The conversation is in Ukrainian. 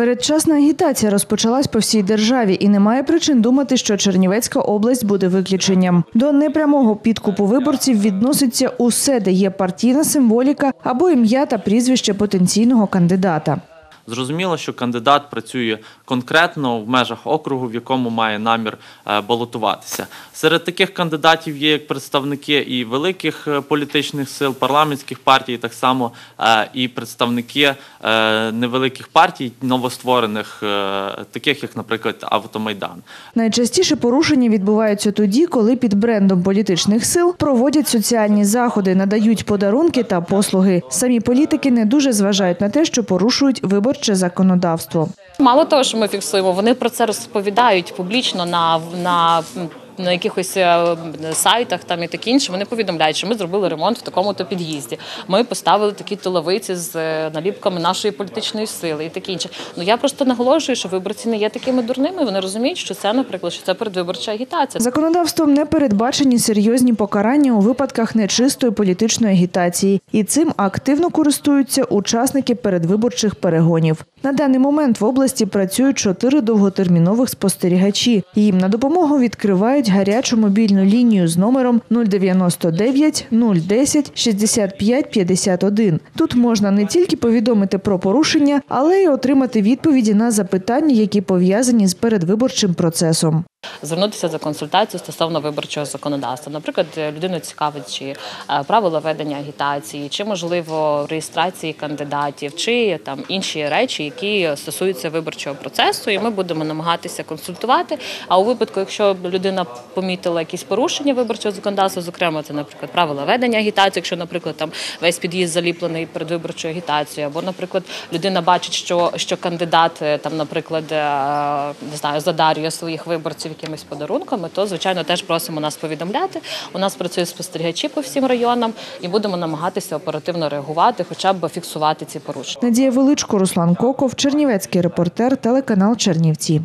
Передчасна агітація розпочалась по всій державі і немає причин думати, що Чернівецька область буде виключенням. До непрямого підкупу виборців відноситься усе, де є партійна символіка або ім'я та прізвище потенційного кандидата. Зрозуміло, що кандидат працює конкретно в межах округу, в якому має намір е, балотуватися. Серед таких кандидатів є як представники і великих е, політичних сил, парламентських партій, так само е, і представники невеликих партій, новостворених, таких як, наприклад, Автомайдан. Найчастіше порушення відбуваються тоді, коли під брендом політичних сил проводять соціальні заходи, надають подарунки та послуги. Самі політики не дуже зважають на те, що порушують виборче законодавство. Мало того, що ми фіксуємо, вони про це розповідають публічно на, на, на якихось е, сайтах там і таке інше. Вони повідомляють, що ми зробили ремонт в такому-то під'їзді. Ми поставили такі тиловиці з е, наліпками нашої політичної сили і таке інше. Ну я просто наголошую, що виборці не є такими дурними. Вони розуміють, що це, наприклад, що це передвиборча агітація. Законодавством не передбачені серйозні покарання у випадках нечистої політичної агітації, і цим активно користуються учасники передвиборчих перегонів. На даний момент в області працюють чотири довготермінових спостерігачі. Їм на допомогу відкривають гарячу мобільну лінію з номером 099 010 65 51. Тут можна не тільки повідомити про порушення, але й отримати відповіді на запитання, які пов'язані з передвиборчим процесом. Звернутися за консультацією стосовно виборчого законодавства. Наприклад, людину цікавить, чи е, правила ведення агітації, чи можливо реєстрації кандидатів, чи там інші речі, які стосуються виборчого процесу, і ми будемо намагатися консультувати. А у випадку, якщо людина помітила якісь порушення виборчого законодавства, зокрема, це, наприклад, правила ведення агітації, якщо, наприклад, там весь під'їзд заліплений перед виборчою агітацією, або, наприклад, людина бачить, що, що кандидат е, там, наприклад, е, не знаю, задарює своїх виборців якимись подарунками, то звичайно теж просимо нас повідомляти. У нас працюють спостерігачі по всім районам, і будемо намагатися оперативно реагувати, хоча б фіксувати ці порушення. Надія Величко, Руслан Коков, Чернівецький репортер, телеканал Чернівці.